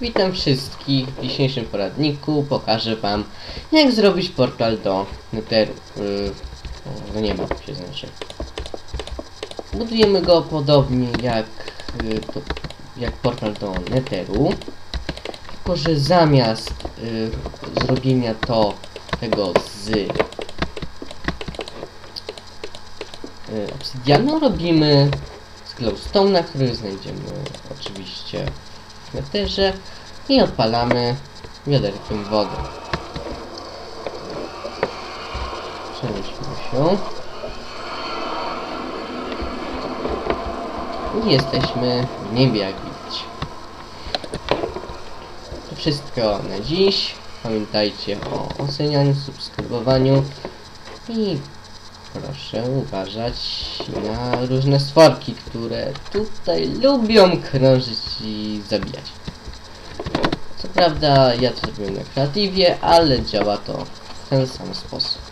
Witam wszystkich. W dzisiejszym poradniku pokażę wam jak zrobić portal do Netheru. Yy, do nieba się znaczy. Budujemy go podobnie jak, yy, jak portal do Netheru. Tylko, że zamiast yy, zrobienia to tego z yy, obsydianu robimy z glowstone'a, który znajdziemy oczywiście netherze i odpalamy wiaderkiem wody. Przenieśmy się. I jesteśmy w niebie, jak widać. To wszystko na dziś. Pamiętajcie o ocenianiu, subskrybowaniu i proszę uważać na różne stworki, które tutaj lubią krążyć i zabijać. Co prawda ja to zrobiłem na kreatywie, ale działa to w ten sam sposób.